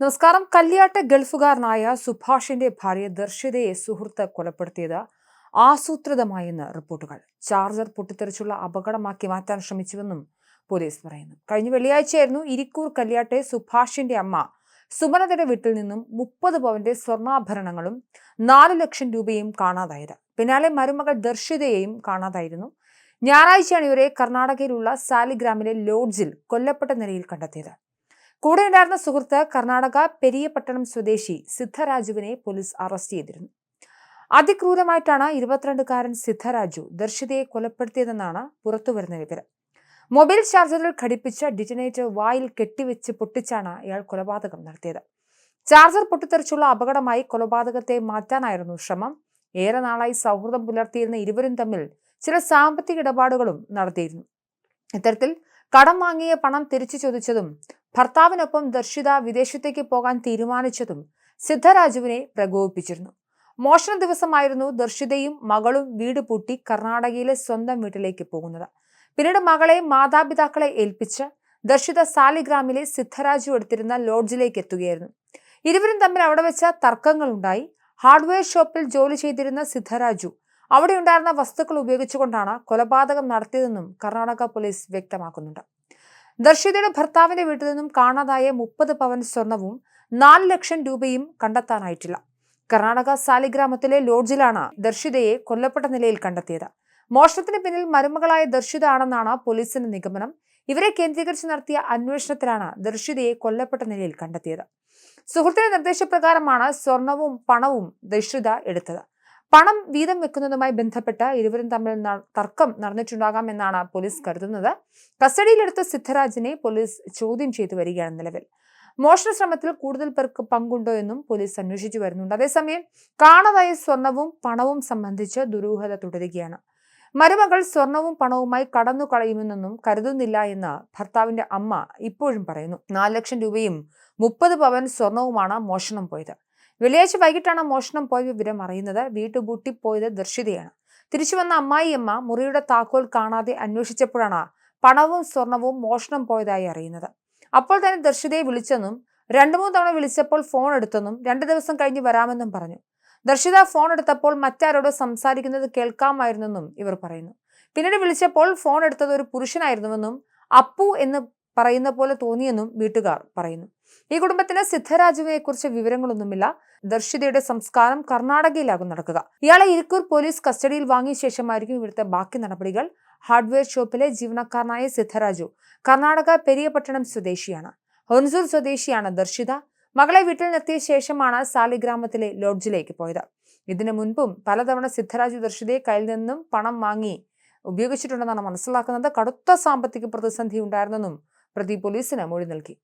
നമസ്കാരം. കല്യാട്ട് ഗൾഫുകാരനായ സുഭാഷിന്റെ ഭാര്യ ദർശിതയെ സുഹൃത്ത് കൊലപ്പെടുത്തിയത് ആസൂത്രിതമായെന്ന് റിപ്പോർട്ടുകൾ. ചാർജർ പൊട്ടിത്തെറിച്ചുള്ള അപകടമാക്കി മാറ്റാൻ ശ്രമിച്ചുവെന്നും പോലീസ് പറയുന്നു. കഴിഞ്ഞ വെള്ളിയാഴ്ചയായിരുന്നു ഇരിക്കൂർ കല്യാട്ടെ സുഭാഷിന്റെ അമ്മ സുമനതയുടെ വീട്ടിൽ നിന്നും മുപ്പത് പവന്റെ സ്വർണാഭരണങ്ങളും നാല് ലക്ഷം രൂപയും കാണാതായത്. പിന്നാലെ മരുമകൾ ദർശിതയെയും കാണാതായിരുന്നു. ഞായറാഴ്ചയാണ് ഇവരെ കർണാടകയിലുള്ള സാലിഗ്രാമിലെ ലോഡ്ജിൽ കൊല്ലപ്പെട്ട നിലയിൽ കണ്ടെത്തിയത്. കൂടെ ഉണ്ടായിരുന്ന സുഹൃത്ത് കർണാടക പെരിയപട്ടണം സ്വദേശി സിദ്ധരാജുവിനെ പോലീസ് അറസ്റ്റ് ചെയ്തിരുന്നു. അതിക്രൂരമായിട്ടാണ് ഇരുപത്തിരണ്ടുകാരൻ സിദ്ധരാജു ദർശിതയെ കൊലപ്പെടുത്തിയതെന്നാണ് പുറത്തുവരുന്ന വിവരം. മൊബൈൽ ചാർജറിൽ ഘടിപ്പിച്ച ഡിറ്റനേറ്റർ വായിൽ കെട്ടിവെച്ച് പൊട്ടിച്ചാണ് ഇയാൾ കൊലപാതകം നടത്തിയത്. ചാർജർ പൊട്ടിത്തെറിച്ചുള്ള അപകടമായി കൊലപാതകത്തെ മാറ്റാനായിരുന്നു ശ്രമം. ഏറെ നാളായി സൗഹൃദം പുലർത്തിയിരുന്ന ഇരുവരും തമ്മിൽ ചില സാമ്പത്തിക ഇടപാടുകളും നടത്തിയിരുന്നു. ഇത്തരത്തിൽ കടം വാങ്ങിയ പണം തിരിച്ചു ചോദിച്ചതും ഭർത്താവിനൊപ്പം ദർശിത വിദേശത്തേക്ക് പോകാൻ തീരുമാനിച്ചതും സിദ്ധരാജുവിനെ പ്രകോപിപ്പിച്ചിരുന്നു. മോഷണ ദിവസമായിരുന്നു ദർശിതയും മകളും വീട് പൂട്ടി കർണാടകയിലെ സ്വന്തം വീട്ടിലേക്ക് പോകുന്നത്. പിന്നീട് മകളെ മാതാപിതാക്കളെ ഏൽപ്പിച്ച് ദർശിത സാലിഗ്രാമിലെ സിദ്ധരാജു എടുത്തിരുന്ന ലോഡ്ജിലേക്ക് എത്തുകയായിരുന്നു. ഇരുവരും തമ്മിൽ അവിടെ വെച്ച തർക്കങ്ങളുണ്ടായി. ഹാർഡ്വെയർ ഷോപ്പിൽ ജോലി ചെയ്തിരുന്ന സിദ്ധരാജു അവിടെ ഉണ്ടായിരുന്ന വസ്തുക്കൾ ഉപയോഗിച്ചുകൊണ്ടാണ് കൊലപാതകം നടത്തിയതെന്നും കർണാടക പോലീസ് വ്യക്തമാക്കുന്നുണ്ട്. ദർശിതയുടെ ഭർത്താവിന്റെ വീട്ടിൽ നിന്നും കാണാതായ മുപ്പത് പവൻ സ്വർണവും നാല് ലക്ഷം രൂപയും കണ്ടെത്താനായിട്ടില്ല. കർണാടക സാലിഗ്രാമത്തിലെ ലോഡ്ജിലാണ് ദർശിതയെ കൊല്ലപ്പെട്ട നിലയിൽ കണ്ടെത്തിയത്. മോഷണത്തിന് പിന്നിൽ മരുമകളായ ദർശിത ആണെന്നാണ് പോലീസിന്റെ നിഗമനം. ഇവരെ കേന്ദ്രീകരിച്ച് നടത്തിയ അന്വേഷണത്തിലാണ് ദർശിതയെ കൊല്ലപ്പെട്ട നിലയിൽ കണ്ടെത്തിയത്. സുഹൃത്തിന്റെ നിർദ്ദേശപ്രകാരമാണ് സ്വർണവും പണവും ദർശിത എടുത്തത്. പണം വീതം വെക്കുന്നതുമായി ബന്ധപ്പെട്ട് ഇരുവരും തമ്മിൽ തർക്കം നടന്നിട്ടുണ്ടാകാം എന്നാണ് പോലീസ് കരുതുന്നത്. കസ്റ്റഡിയിലെടുത്ത സിദ്ധരാജിനെ പോലീസ് ചോദ്യം ചെയ്തു വരികയാണ് നിലവിൽ. മോഷണ ശ്രമത്തിൽ കൂടുതൽ പേർക്ക് പങ്കുണ്ടോ എന്നും പോലീസ് അന്വേഷിച്ചു വരുന്നുണ്ട്. അതേസമയം കാണാതായ സ്വർണവും പണവും സംബന്ധിച്ച് ദുരൂഹത തുടരുകയാണ്. മരുമകൾ സ്വർണവും പണവുമായി കടന്നു കളയുമെന്നൊന്നും കരുതുന്നില്ല എന്ന് ഭർത്താവിന്റെ അമ്മ ഇപ്പോഴും പറയുന്നു. നാല് ലക്ഷം രൂപയും മുപ്പത് പവൻ സ്വർണവുമാണ് മോഷണം പോയത്. വെള്ളിയാഴ്ച വൈകിട്ടാണ് മോഷണം പോയ വിവരം അറിയുന്നത്. വീട്ടു പൂട്ടിപ്പോയത് ദർശിതയാണ്. തിരിച്ചു വന്ന അമ്മായിയമ്മ മുറിയുടെ താക്കോൽ കാണാതെ അന്വേഷിച്ചപ്പോഴാണ് പണവും സ്വർണവും മോഷണം പോയതായി അറിയുന്നത്. അപ്പോൾ തന്നെ ദർശിതയെ വിളിച്ചെന്നും രണ്ടു മൂന്ന് തവണ വിളിച്ചപ്പോൾ ഫോൺ എടുത്തെന്നും രണ്ടു ദിവസം കഴിഞ്ഞ് വരാമെന്നും പറഞ്ഞു. ദർശിത ഫോൺ എടുത്തപ്പോൾ മറ്റാരോട് സംസാരിക്കുന്നത് കേൾക്കാമായിരുന്നെന്നും ഇവർ പറയുന്നു. പിന്നീട് വിളിച്ചപ്പോൾ ഫോൺ എടുത്തത് ഒരു പുരുഷനായിരുന്നുവെന്നും അപ്പു എന്ന് പറയുന്ന പോലെ തോന്നിയെന്നും വീട്ടുകാർ പറയുന്നു. ഈ കുടുംബത്തിന് സിദ്ധരാജുവിനെ കുറിച്ച് വിവരങ്ങളൊന്നുമില്ല. ദർശിതയുടെ സംസ്കാരം കർണാടകയിലാകും നടക്കുക. ഇയാളെ ഇരിക്കൂർ പോലീസ് കസ്റ്റഡിയിൽ വാങ്ങിയ ശേഷമായിരിക്കും ഇവിടുത്തെ ബാക്കി നടപടികൾ. ഹാർഡ്വെയർ ഷോപ്പിലെ ജീവനക്കാരനായ സിദ്ധരാജു കർണാടക പെരിയപട്ടണം സ്വദേശിയാണ്. ഹൊൻസൂർ സ്വദേശിയാണ് ദർശിത. മകളെ വീട്ടിൽ നിർത്തിയ ശേഷമാണ് സാലിഗ്രാമത്തിലെ ലോഡ്ജിലേക്ക് പോയത്. ഇതിനു മുൻപും പലതവണ സിദ്ധരാജു ദർശിതയെ കയ്യിൽ നിന്നും പണം വാങ്ങി ഉപയോഗിച്ചിട്ടുണ്ടെന്നാണ് മനസ്സിലാക്കുന്നത്. കടുത്ത സാമ്പത്തിക പ്രതിസന്ധി ഉണ്ടായിരുന്നെന്നും പ്രതി പോലീസിന് മൊഴി നൽകി